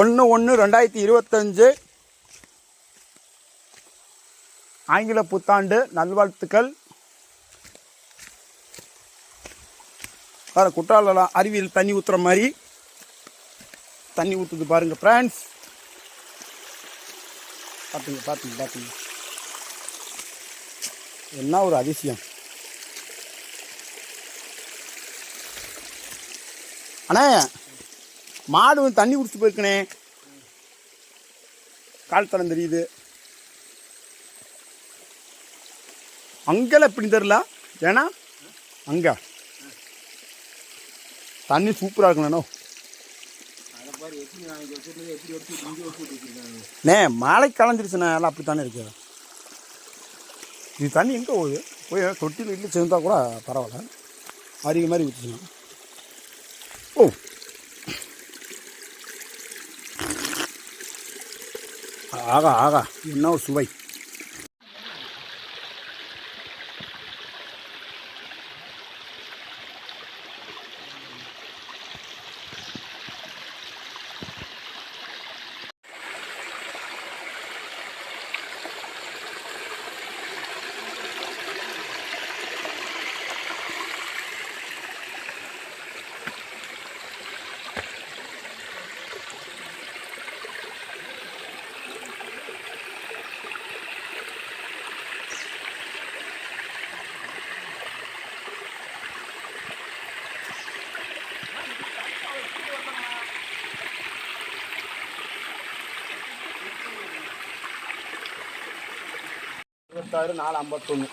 ஒன்று ஒன்று ரெண்டாயிரத்தி இருபத்தஞ்சு. ஆங்கில புத்தாண்டு நல்வாழ்த்துக்கள். வேறு குற்றாலலாம் அருவியில் தண்ணி ஊற்றுற மாதிரி. தண்ணி ஊற்றுது பாருங்கள் ஃப்ரெண்ட்ஸ் பார்த்துங்க பார்த்துங்க பார்த்துங்க என்ன ஒரு அதிசயம். அண்ணே மாடு வந்து தண்ணி குடிச்சு போயிருக்கனே. கால் தளம் தெரியுது. அங்கெல்லாம் எப்படி தெரில ஏன்னா அங்க. தண்ணி சூப்பராக இருக்கணும் நே. மழை கலைஞ்சிருச்சுண்ணே எல்லாம் அப்படி தானே இருக்கு. இது தண்ணி எங்கே போகுது? போய் தொட்டியில் இட்லி சேர்ந்தா கூட பரவாயில்ல. அருகே மாதிரி ஊற்றுச்சுண்ணா ஓ. ஆகா ஆகா என்ன ஒரு சுவை இருபத்தாறு நாலு ஐம்பத்தொன்று